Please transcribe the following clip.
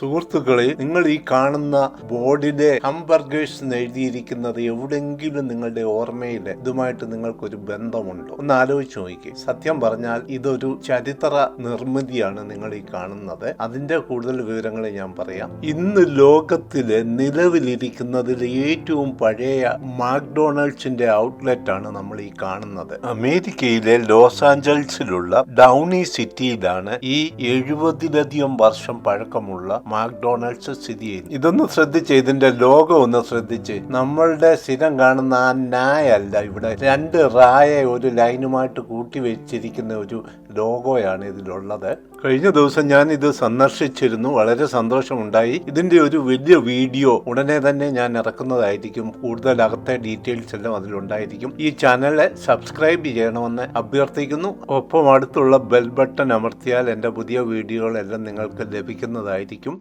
സുഹൃത്തുക്കളെ നിങ്ങൾ ഈ കാണുന്ന ബോർഡിലെ ഹംബർഗേഴ്സ് എഴുതിയിരിക്കുന്നത് എവിടെങ്കിലും നിങ്ങളുടെ ഓർമ്മയിൽ ഇതുമായിട്ട് നിങ്ങൾക്കൊരു ബന്ധമുണ്ടോ? ഒന്ന് ആലോചിച്ച് നോക്കി സത്യം പറഞ്ഞാൽ ഇതൊരു ചരിത്ര നിർമ്മിതിയാണ് നിങ്ങൾ ഈ കാണുന്നത്. അതിന്റെ കൂടുതൽ വിവരങ്ങൾ ഞാൻ പറയാം. ഇന്ന് ലോകത്തിലെ നിലവിലിരിക്കുന്നതിൽ ഏറ്റവും പഴയ മാക്ഡൊണാൾഡ്സിന്റെ ഔട്ട്ലെറ്റ് ആണ് നമ്മൾ ഈ കാണുന്നത്. അമേരിക്കയിലെ ലോസ് ആഞ്ചൽസിലുള്ള ഡൗണി സിറ്റിയിലാണ് ഈ എഴുപതിലധികം വർഷം പഴക്കമുള്ള മാക്ഡൊണാൾഡ്സ് സ്ഥിതി ചെയ്യുന്നു. ഇതൊന്ന് ശ്രദ്ധിച്ച് ഇതിന്റെ ലോകം ഒന്ന് ശ്രദ്ധിച്ച്. നമ്മളുടെ സ്ഥിരം കാണുന്ന ആ നായല്ല ഇവിടെ. രണ്ട് റായ ഒരു ലൈനുമായിട്ട് കൂട്ടി വെച്ചിരിക്കുന്ന ഒരു ലോഗോയാണ് ഇതിലുള്ളത്. കഴിഞ്ഞ ദിവസം ഞാൻ ഇത് സന്ദർശിച്ചിരുന്നു. വളരെ സന്തോഷമുണ്ടായി. ഇതിന്റെ ഒരു വലിയ വീഡിയോ ഉടനെ തന്നെ ഞാൻ ഇറക്കുന്നതായിരിക്കും. കൂടുതൽ അകത്തെ ഡീറ്റെയിൽസ് എല്ലാം അതിലുണ്ടായിരിക്കും. ഈ ചാനൽ സബ്സ്ക്രൈബ് ചെയ്യണമെന്ന് അഭ്യർത്ഥിക്കുന്നു. ഒപ്പം അടുത്തുള്ള ബെൽ ബട്ടൺ അമർത്തിയാൽ എന്റെ പുതിയ വീഡിയോകളെല്ലാം നിങ്ങൾക്ക് ലഭിക്കുന്നതായിരിക്കും.